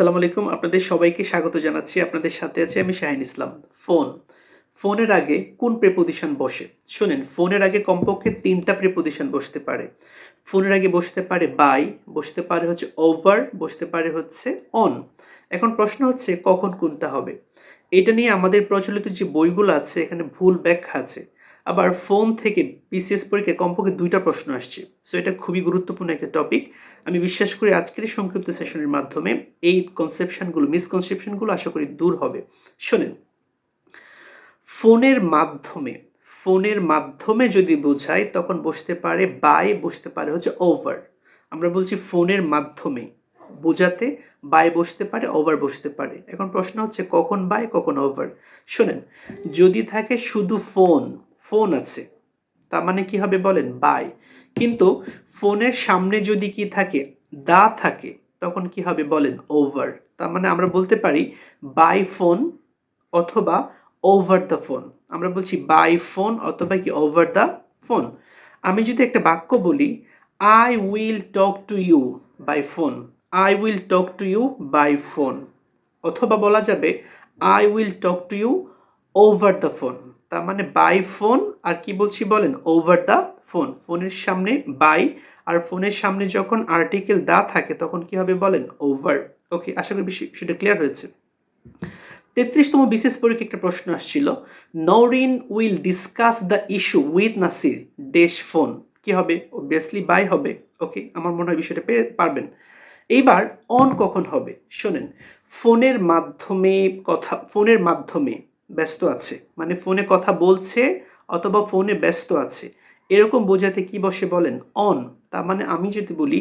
আসসালামু আলাইকুম। আপনাদের সবাইকে স্বাগত জানাচ্ছি। আপনাদের সাথে আছি আমি শাহিন ইসলাম। ফোন। ফোনের আগে কোন প্রেপোজিশন বসে? শুনেন, ফোনের আগে কমপক্ষে তিনটা প্রেপোজিশন বসতে পারে। ফোনের আগে বসতে পারে বাই, বসতে পারে হচ্ছে ওভার, বসতে পারে হচ্ছে অন। এখন প্রশ্ন হচ্ছে, কখন কোনটা হবে? এটা নিয়ে আমাদের প্রচলিত যে বইগুলো আছে, এখানে ভুল ব্যাখ্যা আছে। আবার ফোন থেকে, বিসিএস পরীক্ষায় কমপক্ষে দুইটা প্রশ্ন আসছে। সো এটা খুবই গুরুত্বপূর্ণ একটা টপিক আমি বিশ্বাস করি আজকের এই সংক্ষিপ্ত সেশনের মাধ্যমে এই কনসেপশনগুলো মিসকনসেপশনগুলো আশা করি দূর হবে। শোনেন, ফোনের মাধ্যমে ফোনের মাধ্যমে যদি বোঝাই, তখন বসতে পারে বাই বসতে পারে হচ্ছে ওভার আমরা বলছি ফোনের মাধ্যমে বোঝাতে বাই বসতে পারে ওভার বসতে পারে। এখন প্রশ্ন হচ্ছে কখন বাই কখন ওভার শোনেন, যদি থাকে শুধু ফোন ফোন আছে তার মানে কি হবে বলেন? বাই কিন্তু ফোনের সামনে যদি কি থাকে, দা থাকে, তখন কি হবে বলেন? ওভার তার মানে আমরা বলতে পারি বাই ফোন অথবা ওভার দ্য ফোন আমরা বলছি বাই ফোন অথবা কি ওভার দ্য ফোন আমি যদি একটা বাক্য বলি I will talk to you by phone I will talk to you by phone অথবা বলা যাবে I will talk to you over the phone তার মানে বাই ফোন আর কি বলছি বলেন? ওভার দ্য ফোন ফোনের সামনে বাই আর ফোনের সামনে যখন আর্টিকেল দা থাকে, তখন কি হবে বলেন? ওভার ওকে আশা করি বিষয়টা ক্লিয়ার হয়েছে। তেত্রিশতম বিশেষ পরীক্ষা একটা প্রশ্ন আসছিল। Noreen will discuss the issue with Nasir dash phone কি হবে? অবভিয়াসলি বাই হবে। ওকে আমার মনে হয় বিষয়টা পেয়ে পারবেন। এইবার অন কখন হবে? শোনেন, ফোনের মাধ্যমে কথা ফোনের মাধ্যমে ব্যস্ত আছে। মানে ফোনে কথা বলছে অথবা ফোনে ব্যস্ত আছে। এরকম বোঝাতে কি বসে বলেন? অন তার মানে আমি যদি বলি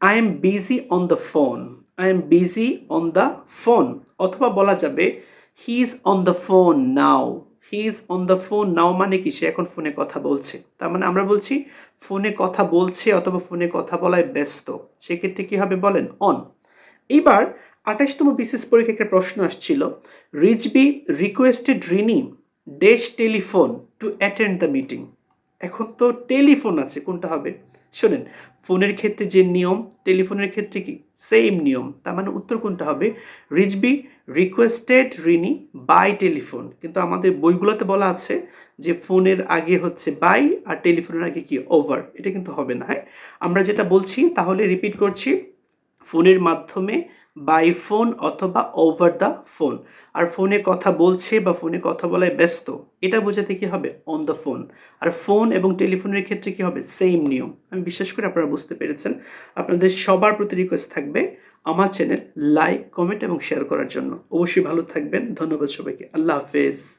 I am busy on the phone I am busy on the phone অথবা বলা যাবে he is on the phone now he is on the phone now মানে কি? সে এখন ফোনে কথা বলছে। তার মানে আমরা বলছি, ফোনে কথা বলছে অথবা ফোনে কথা বলায় ব্যস্ত। সেক্ষেত্রে কি হবে বলেন? অন এইবার আঠাশতম বিশেষ পরীক্ষা একটা প্রশ্ন আসছিল Richbi requested Rini dash telephone to attend the meeting এখন তো টেলিফোন আছে, কোনটা হবে? শোনেন, ফোনের ক্ষেত্রে যে নিয়ম টেলিফোনের ক্ষেত্রে কি? সেম নিয়ম, তার মানে উত্তর কোনটা হবে? Richbi requested Rini by telephone কিন্তু আমাদের বইগুলোতে বলা আছে যে ফোনের আগে হচ্ছে বাই আর টেলিফোনের আগে কি? ওভার এটা কিন্তু হবে না হ্যাঁ? আমরা যেটা বলছি, তাহলে রিপিট করছি, ফোনের মাধ্যমে বাই ফোন অথবা ওভার দ্য ফোন আর ফোনে কথা বলছে বা ফোনে কথা বলায় ব্যস্ত, এটা বোঝাতে কি হবে? অন দ্য ফোন আর ফোন এবং টেলিফোনের ক্ষেত্রে কি হবে? সেম নিয়ম। আমি বিশ্বাস করি আপনারা বুঝতে পেরেছেন। আপনাদের সবার প্রতি রিকোয়েস্ট থাকবে আমার চ্যানেল লাইক কমেন্ট এবং শেয়ার করার জন্য। অবশ্যই ভালো থাকবেন। ধন্যবাদ সবাইকে। আল্লাহ হাফেজ।